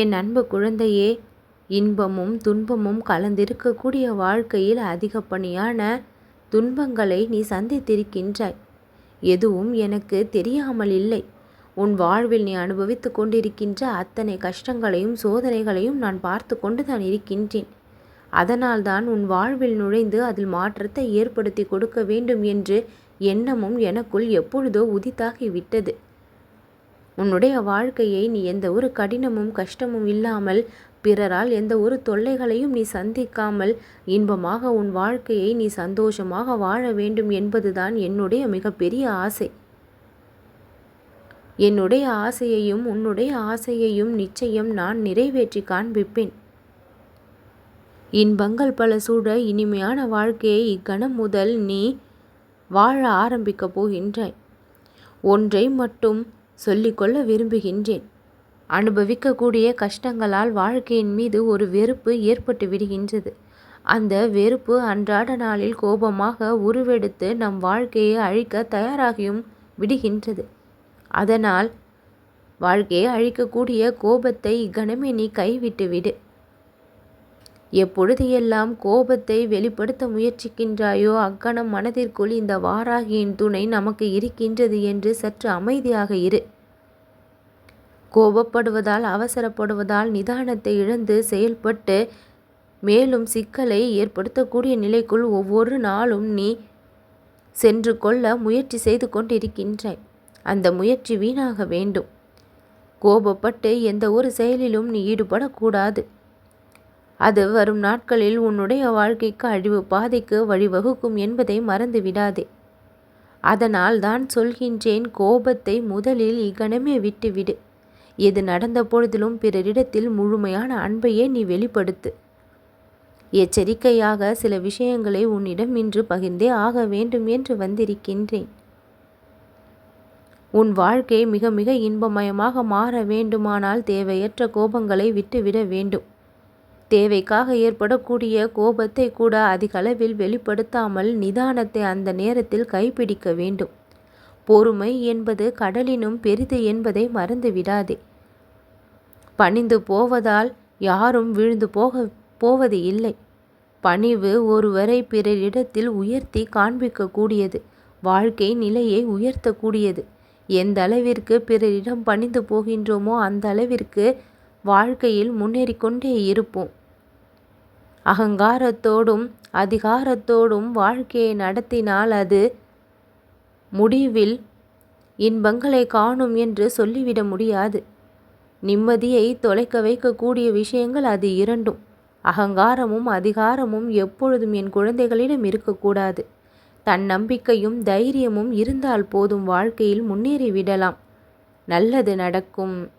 என் அன்பு குழந்தையே இன்பமும் துன்பமும் கலந்திருக்கக்கூடிய வாழ்க்கையில் அதிகப்பணியான துன்பங்களை நீ சந்தித்திருக்கின்றாய். எதுவும் எனக்கு தெரியாமல் இல்லை. உன் வாழ்வில் நீ அனுபவித்து கொண்டிருக்கின்ற அத்தனை கஷ்டங்களையும் சோதனைகளையும் நான் பார்த்து கொண்டு தான் இருக்கின்றேன். அதனால்தான் உன் வாழ்வில் நுழைந்து அதில் மாற்றத்தை ஏற்படுத்தி கொடுக்க வேண்டும் என்று எண்ணமும் எனக்குள் எப்பொழுதோ உதித்தாகிவிட்டது. உன்னுடைய வாழ்க்கையை நீ எந்த ஒரு கடினமும் கஷ்டமும் இல்லாமல் பிறரால் எந்த ஒரு தொல்லைகளையும் நீ சந்திக்காமல் இன்பமாக உன் வாழ்க்கையை நீ சந்தோஷமாக வாழ வேண்டும் என்பதுதான் என்னுடைய மிகப்பெரிய ஆசை. என்னுடைய ஆசையையும் உன்னுடைய ஆசையையும் நிச்சயம் நான் நிறைவேற்றி காண்பிப்பேன். இன்பங்கள் பல சூட இனிமையான வாழ்க்கையை இக்கணம் முதல் நீ வாழ ஆரம்பிக்கப் போகின்றாய். ஒன்றை மட்டும் சொல்லிக்கொள்ள விரும்புகின்றேன். அனுபவிக்கக்கூடிய கஷ்டங்களால் வாழ்க்கையின் மீது ஒரு வெறுப்பு ஏற்பட்டு விடுகின்றது. அந்த வெறுப்பு அன்றாட நாளில் கோபமாக உருவெடுத்து நம் வாழ்க்கையை அழிக்க தயாராகியும் விடுகின்றது. அதனால் வாழ்க்கையை அழிக்கக்கூடிய கோபத்தை இக்கணமே நீ கைவிட்டு விடு. எப்பொழுது எல்லாம் கோபத்தை வெளிப்படுத்த முயற்சிக்கின்றாயோ அக்கணம் மனதிற்குள் இந்த வாராகியின் துணை நமக்கு இருக்கின்றது என்று சற்று அமைதியாக இரு. கோபப்படுவதால் அவசரப்படுவதால் நிதானத்தை இழந்து செயல்பட்டு மேலும் சிக்கலை ஏற்படுத்தக்கூடிய நிலைக்குள் ஒவ்வொரு நாளும் நீ சென்று கொள்ள முயற்சி செய்து கொண்டிருக்கின்றாய். அந்த முயற்சி வீணாக வேண்டும். கோபப்பட்டு எந்த ஒரு செயலிலும் நீ ஈடுபடக்கூடாது. அது வரும் நாட்களில் உன்னுடைய வாழ்க்கைக்கு அழிவு பாதைக்கு வழிவகுக்கும் என்பதை மறந்து விடாதே அதனால் தான் சொல்கின்றேன் கோபத்தை முதலில் இகனமே விட்டுவிடு. எது நடந்த பொழுதிலும் பிறரிடத்தில் முழுமையான அன்பையே நீ வெளிப்படுத்து. எச்சரிக்கையாக சில விஷயங்களை உன்னிடம் இன்று பகிர்ந்தே ஆக வேண்டும் என்று வந்திருக்கின்றேன். உன் வாழ்க்கை மிக மிக இன்பமயமாக மாற வேண்டுமானால் தேவையற்ற கோபங்களை விட்டுவிட வேண்டும். தேவைக்காக ஏற்படக்கூடிய கோபத்தை கூட அதிகளவில் வெளிப்படுத்தாமல் நிதானத்தை அந்த நேரத்தில் கைப்பிடிக்க வேண்டும். பொறுமை என்பது கடலினும் பெரிது என்பதை மறந்து விடாதே பணிந்து போவதால் யாரும் விழுந்து போக போவது இல்லை. பணிவு ஒருவரை பிறரிடத்தில் உயர்த்தி காண்பிக்கக்கூடியது. வாழ்க்கை நிலையை உயர்த்தக்கூடியது. எந்த அளவிற்கு பிறரிடம் பணிந்து போகின்றோமோ அந்த அளவிற்கு வாழ்க்கையில் முன்னேறிக்கொண்டே இருப்போம். அகங்காரத்தோடும் அதிகாரத்தோடும் வாழ்க்கையை நடத்தினால் அது முடிவில் இன்பங்களை காணும் என்று சொல்லிவிட முடியாது. நிம்மதியை தொலைக்க வைக்கக்கூடிய விஷயங்கள் அது இரண்டும். அகங்காரமும் அதிகாரமும் எப்பொழுதும் என் குழந்தைகளிடம் இருக்கக்கூடாது. தன் நம்பிக்கையும் தைரியமும் இருந்தால் போதும் வாழ்க்கையில் முன்னேறிவிடலாம். நல்லது நடக்கும்.